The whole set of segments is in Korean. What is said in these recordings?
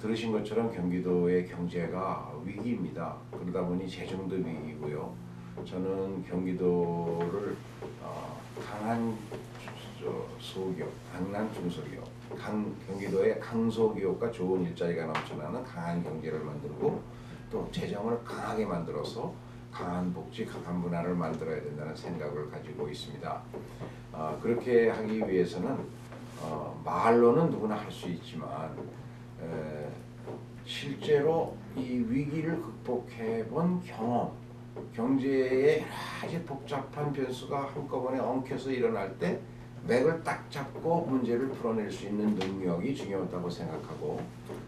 들으신 것처럼 경기도의 경제가 위기입니다. 그러다 보니 재정도 위기고요. 저는 경기도를 어, 강한 저, 소기업, 강한 중소기업, 강, 경기도의 강소기업과 좋은 일자리가 넘쳐나는 강한 경제를 만들고 또 재정을 강하게 만들어서 강한 복지, 강한 문화를 만들어야 된다는 생각을 가지고 있습니다. 어, 그렇게 하기 위해서는 어, 말로는 누구나 할 수 있지만 에, 실제로 이 위기를 극복해 본 경험, 경제의 가지 복잡한 변수가 한꺼번에 엉켜서 일어날 때 맥을 딱 잡고 문제를 풀어낼 수 있는 능력이 중요하다고 생각하고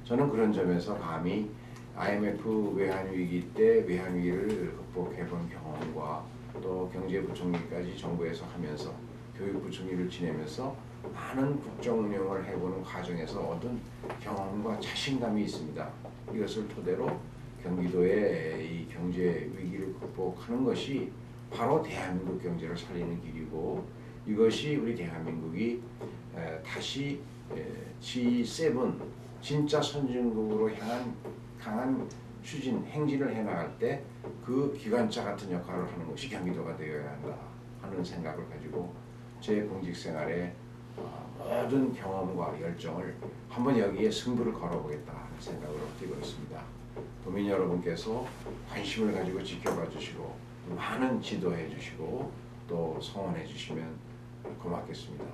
저는 그런 점에서 감히 IMF 외환 위기 때 외환 위기를 극복해 본 경험과 또 경제부총리까지 정부에서 하면서 교육부총리를 지내면서 많은 국정 운영을 해보는 과정에서 얻은 경험과 자신감이 있습니다. 이것을 토대로 경기도의 이 경제 위기를 극복하는 것이 바로 대한민국 경제를 살리는 길이고 이것이 우리 대한민국이 에, 다시 에, G7 진짜 선진국으로 향한 강한 추진 행진을 해나갈 때 그 기관차 같은 역할을 하는 것이 경기도가 되어야 한다 하는 생각을 가지고 제 공직 생활에 어, 모든 경험과 열정을 한번 여기에 승부를 걸어보겠다 하는 생각으로 뛰고 있습니다. 도민 여러분께서 관심을 가지고 지켜봐 주시고 또 많은 지도해 주시고 또 성원해 주시면 고맙겠습니다.